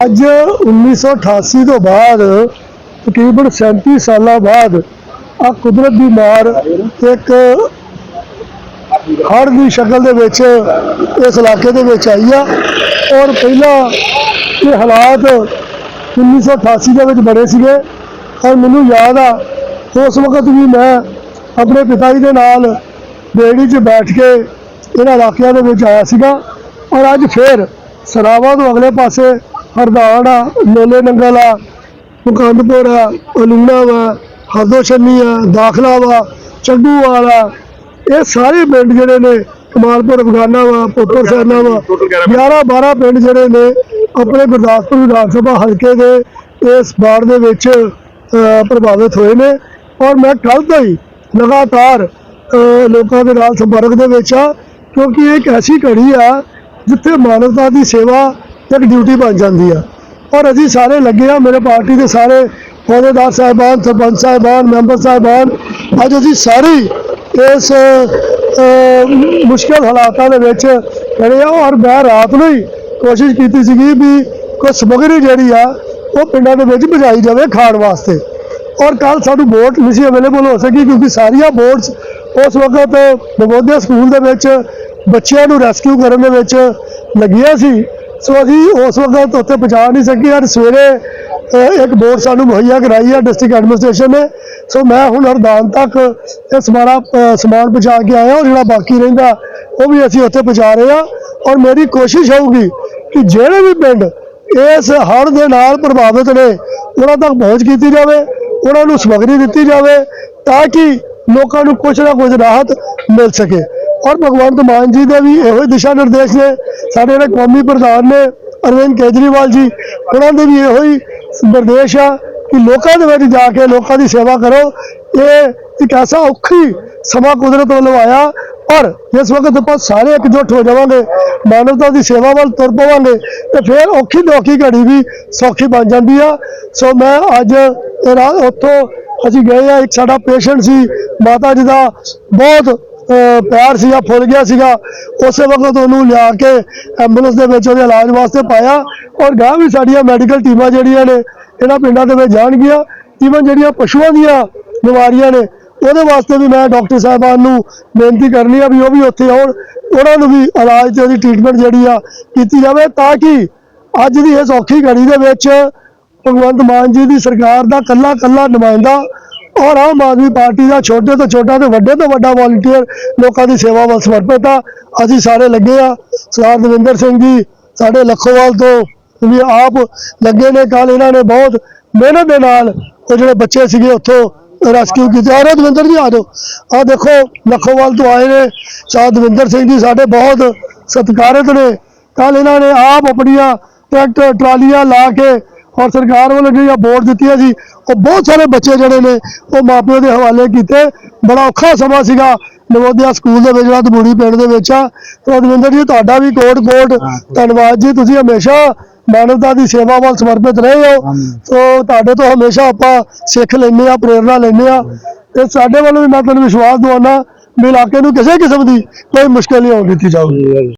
ਅੱਜ 1988 ਤੋਂ ਬਾਅਦ, ਤਕਰੀਬਨ 37 ਸਾਲਾਂ ਬਾਅਦ ਆ ਕੁਦਰਤ ਦੀ ਮਾਰ ਇੱਕ ਹੜ੍ਹ ਦੀ ਸ਼ਕਲ ਦੇ ਵਿੱਚ ਇਸ ਇਲਾਕੇ ਦੇ ਵਿੱਚ ਆਈ ਆ। ਔਰ ਪਹਿਲਾਂ ਇਹ ਹਾਲਾਤ 1988 ਦੇ ਵਿੱਚ ਬਣੇ ਸੀਗੇ। ਔਰ ਮੈਨੂੰ ਯਾਦ ਆ, ਉਸ ਵਕਤ ਵੀ ਮੈਂ ਆਪਣੇ ਪਿਤਾ ਜੀ ਦੇ ਨਾਲ ਬੇੜੀ 'ਚ ਬੈਠ ਕੇ ਇਹਨਾਂ ਇਲਾਕਿਆਂ ਦੇ ਵਿੱਚ ਆਇਆ ਸੀਗਾ। ਔਰ ਅੱਜ ਫੇਰ ਸਰਾਵਾ ਤੋਂ ਅਗਲੇ ਪਾਸੇ ਹਰਦਾਨ ਆ ਲੋਲੇ ਨੰਗਲ ਆ, ਮੁਕੰਦਪੁਰ ਆ ਅਲੂਣਾ ਵਾ ਹਰਦੋ ਛੰਨੀ ਆ ਦਾਖਲਾ ਵਾ ਚੱਗੂ ਵਾਲਾ ਇਹ ਸਾਰੇ ਪਿੰਡ ਜਿਹੜੇ ਨੇ, ਕਮਾਲਪੁਰ, ਅਫਗਾਨਾ ਵਾ ਪੁੱਤਰ ਸੈਨਾ ਵਾ 11 12 ਪਿੰਡ ਜਿਹੜੇ ਨੇ, ਆਪਣੇ ਗੁਰਦਾਸਪੁਰ ਵਿਧਾਨ ਸਭਾ ਹਲਕੇ ਦੇ, ਇਸ ਬਾੜ ਦੇ ਵਿੱਚ ਪ੍ਰਭਾਵਿਤ ਹੋਏ ਨੇ। ਔਰ ਮੈਂ ਕੱਲ ਤੋਂ ਹੀ ਲਗਾਤਾਰ ਲੋਕਾਂ ਦੇ ਨਾਲ ਸੰਪਰਕ ਦੇ ਵਿੱਚ ਆ, ਕਿਉਂਕਿ ਇਹ ਇੱਕ ਐਸੀ ਘੜੀ ਆ, ਜਿੱਥੇ ਮਾਨਵਤਾ ਦੀ ਸੇਵਾ ਇੱਕ ਡਿਊਟੀ ਬਣ ਜਾਂਦੀ ਆ। ਔਰ ਅਸੀਂ ਸਾਰੇ ਲੱਗੇ ਆ ਮੇਰੇ ਪਾਰਟੀ ਦੇ ਸਾਰੇ ਅਹੁਦੇਦਾਰ ਸਾਹਿਬਾਨ ਸਰਪੰਚ ਸਾਹਿਬਾਨ ਮੈਂਬਰ ਸਾਹਿਬਾਨ ਅੱਜ ਅਸੀਂ ਸਾਰੇ ਇਸ ਅਹ, ਮੁਸ਼ਕਲ ਹਾਲਾਤਾਂ ਦੇ ਵਿੱਚ ਖੜੇ ਆ ਔਰ ਮੈਂ ਰਾਤ ਨੂੰ ਹੀ ਕੋਸ਼ਿਸ਼ ਕੀਤੀ ਸੀਗੀ ਵੀ ਕੋਈ ਸਮੱਗਰੀ ਜਿਹੜੀ ਆ ਉਹ ਪਿੰਡਾਂ ਦੇ ਵਿੱਚ ਭਜਾਈ ਜਾਵੇ ਖਾਣ ਵਾਸਤੇ। ਔਰ ਕੱਲ ਸਾਨੂੰ ਬੋਟ ਨਹੀਂ ਸੀ ਅਵੇਲੇਬਲ ਹੋ ਸਕੀ ਕਿਉਂਕਿ ਸਾਰੀਆਂ ਬੋਟਸ ਉਸ ਵਕਤ ਨਵੋਦਿਆ ਸਕੂਲ ਦੇ ਵਿੱਚ ਬੱਚਿਆਂ ਨੂੰ ਰੈਸਕਿਊ ਕਰਨ ਦੇ ਵਿੱਚ ਲੱਗੀਆਂ ਸੀ। ਸੋ ਅਸੀਂ ਉਸ ਵਕਤ ਉੱਥੇ ਪਹੁੰਚਾ ਨਹੀਂ ਸਕੇ। ਔਰ ਸਵੇਰੇ ਇੱਕ ਬੋਰਡ ਸਾਨੂੰ ਮੁਹੱਈਆ ਕਰਾਈ ਹੈ ਡਿਸਟ੍ਰਿਕਟ ਐਡਮਿਨਿਸਟ੍ਰੇਸ਼ਨ ਨੇ। ਸੋ ਮੈਂ ਹੁਣ ਹਰਦਾਨ ਤੱਕ ਇਹ ਸਮਾਰਾ ਸਮਾਨ ਪਹੁੰਚਾ ਕੇ ਆਇਆ ਔਰ ਜਿਹੜਾ ਬਾਕੀ ਰਹਿੰਦਾ, ਉਹ ਵੀ ਅਸੀਂ ਉੱਥੇ ਪਹੁੰਚਾ ਰਹੇ ਹਾਂ ਔਰ ਮੇਰੀ ਕੋਸ਼ਿਸ਼ ਹੋਊਗੀ ਕਿ ਜਿਹੜੇ ਵੀ ਪਿੰਡ ਇਸ ਹੜ੍ਹ ਦੇ ਨਾਲ ਪ੍ਰਭਾਵਿਤ ਨੇ, ਉਹਨਾਂ ਤੱਕ ਪਹੁੰਚ ਕੀਤੀ ਜਾਵੇ, ਉਹਨਾਂ ਨੂੰ ਸਮੱਗਰੀ ਦਿੱਤੀ ਜਾਵੇ, ਤਾਂ ਕਿ ਲੋਕਾਂ ਨੂੰ ਕੁਝ ਨਾ ਕੁਝ ਰਾਹਤ ਮਿਲ ਸਕੇ। ਔਰ ਭਗਵੰਤ ਮਾਨ ਜੀ ਦੇ ਵੀ ਇਹੋ ਹੀ ਦਿਸ਼ਾ ਨਿਰਦੇਸ਼ ਨੇ, ਸਾਡੇ ਜਿਹੜੇ ਕੌਮੀ ਪ੍ਰਧਾਨ ਨੇ, ਅਰਵਿੰਦ ਕੇਜਰੀਵਾਲ ਜੀ, ਉਹਨਾਂ ਦੇ ਵੀ ਇਹੋ ਹੀ ਨਿਰਦੇਸ਼ ਆ ਕਿ ਲੋਕਾਂ ਦੇ ਵਿੱਚ ਜਾ ਕੇ ਲੋਕਾਂ ਦੀ ਸੇਵਾ ਕਰੋ। ਇਹ ਇੱਕ ਐਸਾ ਔਖੀ ਸਮਾਂ ਕੁਦਰਤ ਵੱਲੋਂ ਆਇਆ ਪਰ ਜਿਸ ਵਕਤ ਆਪਾਂ ਸਾਰੇ ਇਕਜੁੱਟ ਹੋ ਜਾਵਾਂਗੇ, ਮਾਨਵਤਾ ਦੀ ਸੇਵਾ ਵੱਲ ਤੁਰ ਪਵਾਂਗੇ, ਤੇ ਫਿਰ ਔਖੀ ਤੋਂ ਘੜੀ ਵੀ ਸੌਖੀ ਬਣ ਜਾਂਦੀ ਆ। ਸੋ ਮੈਂ ਅੱਜ ਉੱਥੋਂ ਅਸੀਂ ਗਏ ਆ, ਇੱਕ ਸਾਡਾ ਪੇਸ਼ੈਂਟ ਸੀ, ਮਾਤਾ ਜੀ ਦਾ ਬਹੁਤ ਪੈਰ ਸੀਗਾ, ਫੁੱਲ ਗਿਆ ਸੀਗਾ। ਉਸੇ ਵਕਤ ਉਹਨੂੰ ਲਿਆ ਕੇ ਐਂਬੂਲੈਂਸ ਦੇ ਵਿੱਚ ਉਹਦੇ ਇਲਾਜ ਵਾਸਤੇ ਪਾਇਆ ਔਰ ਗਾਂ ਵੀ ਸਾਡੀਆਂ ਮੈਡੀਕਲ ਟੀਮਾਂ ਜਿਹੜੀਆਂ ਨੇ, ਇਹਨਾਂ ਪਿੰਡਾਂ ਦੇ ਵਿੱਚ ਜਾਣਗੀਆਂ ਈਵਨ ਜਿਹੜੀਆਂ ਪਸ਼ੂਆਂ ਦੀਆਂ ਬਿਮਾਰੀਆਂ ਨੇ, ਉਹਦੇ ਵਾਸਤੇ ਵੀ ਮੈਂ ਡਾਕਟਰ ਸਾਹਿਬਾਨ ਨੂੰ ਬੇਨਤੀ ਕਰਨੀ ਆ ਵੀ ਉਹ ਵੀ ਉੱਥੇ ਆਉਣ, ਉਹਨਾਂ ਨੂੰ ਵੀ ਇਲਾਜ ਤੇ ਉਹਦੀ ਟ੍ਰੀਟਮੈਂਟ ਜਿਹੜੀ ਆ ਕੀਤੀ ਜਾਵੇ ਤਾਂ ਕਿ ਅੱਜ ਦੀ ਇਸ ਔਖੀ ਘੜੀ ਦੇ ਵਿੱਚ ਭਗਵੰਤ ਮਾਨ ਜੀ ਦੀ ਸਰਕਾਰ ਦਾ ਕੱਲਾ ਕੱਲਾ ਨੁਮਾਇੰਦਾ ਔਰ ਆਮ ਆਦਮੀ ਪਾਰਟੀ ਦਾ ਛੋਟੇ ਤੋਂ ਛੋਟਾ ਤੇ ਵੱਡੇ ਤੋਂ ਵੱਡਾ ਵੋਲੰਟੀਅਰ ਲੋਕਾਂ ਦੀ ਸੇਵਾ ਵੱਲ ਸਮਰਪਿਤ ਆ। ਅਸੀਂ ਸਾਰੇ ਲੱਗੇ ਆ। ਸਰਦਾਰ ਦਵਿੰਦਰ ਸਿੰਘ ਜੀ, ਸਾਡੇ ਲੱਖੋਵਾਲ ਤੋਂ ਵੀ ਆਪ ਲੱਗੇ ਨੇ ਕੱਲ ਇਹਨਾਂ ਨੇ ਬਹੁਤ ਮਿਹਨਤ ਦੇ ਨਾਲ ਉਹ ਜਿਹੜੇ ਬੱਚੇ ਸੀਗੇ ਉੱਥੋਂ ਰੈਸਕਿਊ ਕੀਤੇ। ਆ ਰਹੇ ਦਵਿੰਦਰ ਜੀ, ਆ ਜਾਓ। ਆ ਦੇਖੋ, ਲੱਖੋਵਾਲ ਤੋਂ ਆਏ ਨੇ। ਸ਼ਾਹ ਦਵਿੰਦਰ ਸਿੰਘ ਜੀ, ਸਾਡੇ ਬਹੁਤ ਸਤਿਕਾਰਤ ਨੇ। ਕੱਲ ਇਹਨਾਂ ਨੇ ਆਪ ਆਪਣੀਆਂ ਟਰੈਕਟਰ, ਟਰਾਲੀਆਂ ਲਾ ਕੇ ਔਰ ਸਰਕਾਰ ਵੱਲੋਂ ਜਿਹੜੀਆਂ ਬੋਰਡ ਦਿੱਤੀਆਂ ਸੀ ਉਹ ਬਹੁਤ ਸਾਰੇ ਬੱਚੇ ਜਿਹੜੇ ਨੇ ਉਹ ਮਾਪਿਆਂ ਦੇ ਹਵਾਲੇ ਕੀਤੇ। ਬੜਾ ਔਖਾ ਸਮਾਂ ਸੀਗਾ। ਨਵੋਦਿਆ ਸਕੂਲ ਦੇ ਵਿੱਚ ਜਿਹੜਾ ਦਬੂੜੀ ਪਿੰਡ ਦੇ ਵਿੱਚ ਆ। ਤੇ ਰਵਿੰਦਰ ਜੀ ਤੁਹਾਡਾ ਵੀ ਕੋਟ ਕੋਟ। ਧੰਨਵਾਦ ਜੀ। ਤੁਸੀਂ ਹਮੇਸ਼ਾ ਮਾਨਵਤਾ ਦੀ ਸੇਵਾ ਵੱਲ ਸਮਰਪਿਤ ਰਹੇ ਹੋ। ਸੋ ਤੁਹਾਡੇ ਤੋਂ ਹਮੇਸ਼ਾ ਆਪਾਂ ਸਿੱਖ ਲੈਂਦੇ ਆ ਪ੍ਰੇਰਣਾ ਲੈਂਦੇ ਆ ਤੇ ਸਾਡੇ ਵੱਲੋਂ ਵੀ ਮੈਂ ਤੁਹਾਨੂੰ ਵਿਸ਼ਵਾਸ ਦਵਾਉਣਾ ਵੀ ਇਲਾਕੇ ਨੂੰ ਕਿਸੇ ਕਿਸਮ ਦੀ ਕੋਈ ਮੁਸ਼ਕਲ ਨਹੀਂ ਆਉਣ ਦਿੱਤੀ ਜਾਊਗੀ।